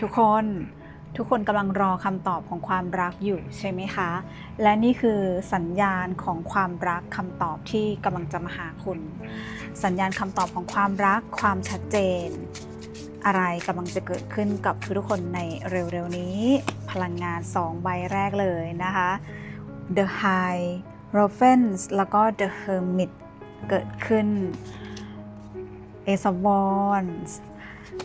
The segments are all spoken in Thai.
ทุกคนทุกคนกำลังรอคำตอบของความรักอยู่ใช่ไหมคะ และนี่คือสัญญาณของความรักคำตอบที่กำลังจะมาหาคุณ สัญญาณคำตอบของความรักความชัดเจน อะไรกำลังจะเกิดขึ้นกับทุกคนในเร็วๆนี้ พลังงาน 2 ใบแรกเลยนะคะ The High r o p h e n s แล้วก็ The Hermit เกิดขึ้น Ace of Wands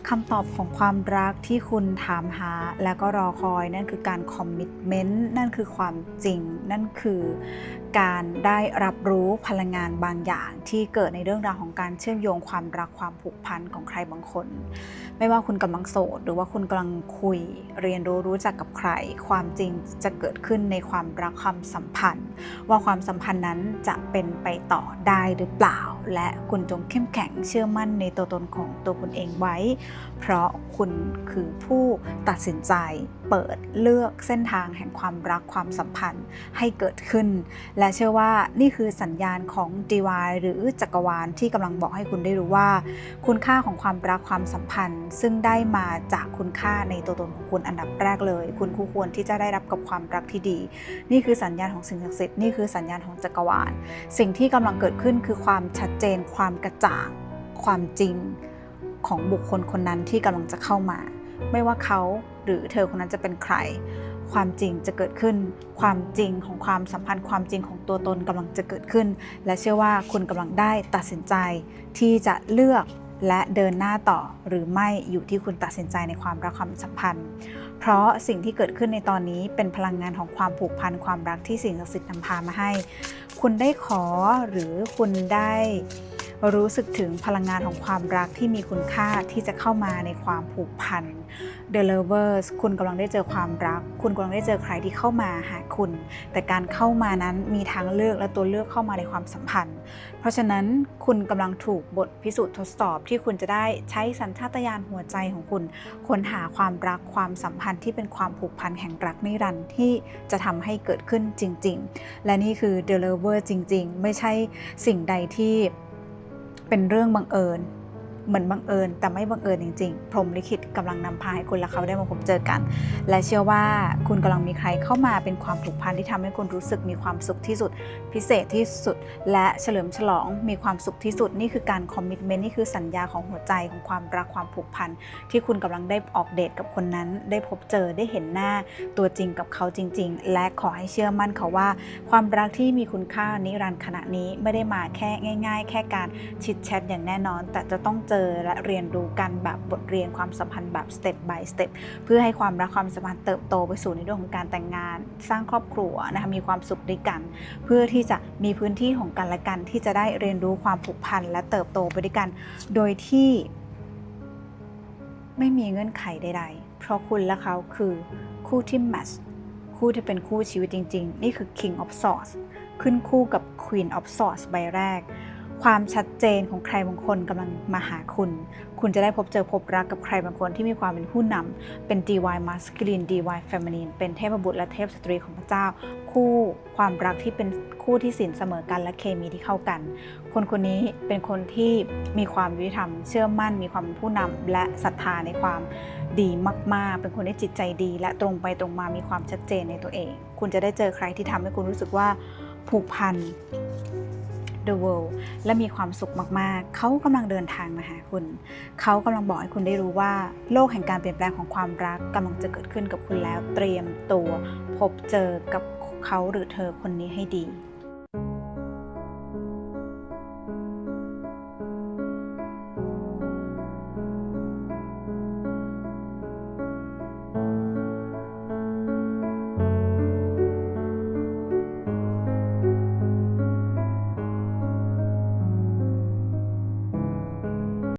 คำตอบของความรักที่คุณถามหาและก็รอคอย นั่นคือการคอมมิตเมนต์นั่นคือความจริง นั่นคือ การได้รับรู้พลังงานบางอย่าง ที่เกิดในเรื่องราวของการเชื่อมโยงความรักความผูกพันของใครบางคน ไม่ว่าคุณกำลังโสดหรือว่าคุณกำลังคุย เรียนรู้รู้จักกับใคร ความจริงจะเกิดขึ้นในความรักความสัมพันธ์ ว่าความสัมพันธ์นั้นจะเป็นไปต่อได้หรือเปล่า และคุณจงเข้มแข็งเชื่อมั่นในตัวตนของตัวคุณเองไว้ เพราะคุณคือผู้ตัดสินใจเปิดเลือกเส้นทางแห่งความรักความสัมพันธ์ให้เกิดขึ้นและและเชื่อว่านี่คือสัญญาณของ DY หรือจักรวาลที่กำลังบอกให้คุณได้รู้ว่า คุณค่าของความรักความสัมพันธ์ ซึ่งได้มาจากคุณค่าในตัวตนของคุณอันดับแรกเลย คุณคู่ควรที่จะได้รับกับความรักที่ดี นี่คือสัญญาณของสิ่งศักดิ์สิทธิ์นี่คือสัญญาณของจักรวาล สิ่งที่กำลังเกิดขึ้นคือความชัดเจน ความกระจ่าง ความจริงของบุคคลคนนั้นที่กำลังจะเข้ามา ไม่ว่าเขา หรือเธอคนนั้นจะเป็นใคร ความจริงจะเกิดขึ้น ความจริงของความสัมพันธ์ความจริงของตัวตนกำลังจะเกิดขึ้น และเชื่อว่าคุณกำลังได้ตัดสินใจที่จะเลือกและเดินหน้าต่อหรือไม่อยู่ที่คุณตัดสินใจในความรักความสัมพันธ์ เพราะสิ่งที่เกิดขึ้นในตอนนี้เป็นพลังงานของความผูกพันความรักที่สิ่งศักดิ์สิทธิ์นำพามาให้ คุณได้ขอหรือคุณได้ รู้สึกถึงพลังงานของความรักที่มีคุณค่าที่จะเข้ามาในความผูกพัน The Lovers คุณกำลังได้เจอความรัก คุณกำลังได้เจอใครที่เข้ามาหาคุณ แต่การเข้ามานั้นมีทางเลือกและตัวเลือกเข้ามาในความสัมพันธ์ เพราะฉะนั้นคุณกำลังถูกบทพิสูจน์ทดสอบที่คุณจะได้ใช้สัญชาตญาณหัวใจของคุณค้นหาความรักความสัมพันธ์ที่เป็นความผูกพันแห่งรักนิรันดร์ที่จะทำให้เกิดขึ้นจริง ๆ และนี่คือ The Lover จริง ๆ ไม่ใช่สิ่งใดที่ เป็นเรื่องบังเอิญ เหมือนบังเอิญ แต่ไม่บังเอิญจริงๆ พรมลิขิตกำลังนำพาให้คุณและเขาได้มาพบเจอกัน และเชื่อว่าคุณกำลังมีใครเข้ามาเป็นความผูกพันที่ทำให้คุณรู้สึกมีความสุขที่สุด พิเศษที่สุด และเฉลิมฉลองมีความสุขที่สุด นี่คือการคอมมิ t เมนต์นี่คือสัญญาของหัวใจของความรักความผูกพันที่คุณกำลังได้ออกเดทกับคนนั้น ได้พบเจอได้เห็นหน้าตัวจริงกับเขาจริง ๆ และขอให้เชื่อมั่นเขาว่า ความรักที่มีคุณค่านิรันดร์ขณะนี้ไม่ได้มาแค่ง่าย ๆ แค่การชิดแชทอย่างแน่นอน แต่จะต้องเจอและเรียนรู้กันแบบบทเรียนความสัมพันธ์แบบ step by step เพื่อให้ความรักความสัมพันธ์เติบโตไปสู่ในเรื่องของการแต่งงาน สร้างครอบครัวนะคะมีความสุขด้วยกัน เพื่อที่จะมีพื้นที่ของกันและกัน ที่จะได้เรียนรู้ความผูกพันและเติบโตไปด้วยกัน โดยที่ ไม่มีเงื่อนไขใด ๆ เพราะคุณและเขาคือคู่ที่แมทช์คู่ที่เป็นคู่ชีวิตจริง ๆ นี่คือ King of Swords ขึ้นคู่กับ Queen of Swords ใบแรก ความชัดเจนของใครบางคนกำลังมาหาคุณ คุณจะได้พบเจอพบรักกับใครบางคนที่มีความเป็นผู้นำเป็น DY masculine DY feminine เป็นเทพบุตรและเทพสตรีของพระเจ้า คู่ความรักที่เป็นคู่ที่สินเสมอกันและเคมีที่เข้ากัน คนคนนี้เป็นคนที่มีความยุติธรรม เชื่อมั่น มีความเป็นผู้นำและศรัทธาในความดีมาก ๆ เป็นคนที่จิตใจดี และตรงไปตรงมามีความชัดเจนในตัวเอง คุณจะได้เจอใครที่ทำให้คุณรู้สึกว่าผูกพัน The World และมีความสุขมากๆ เขากำลังเดินทางมาหาคุณ เขากำลังบอกให้คุณได้รู้ว่า โลกแห่งการเปลี่ยนแปลงของความรักกำลังจะเกิดขึ้นกับคุณแล้ว เตรียมตัว พบเจอกับเขาหรือเธอคนนี้ให้ดี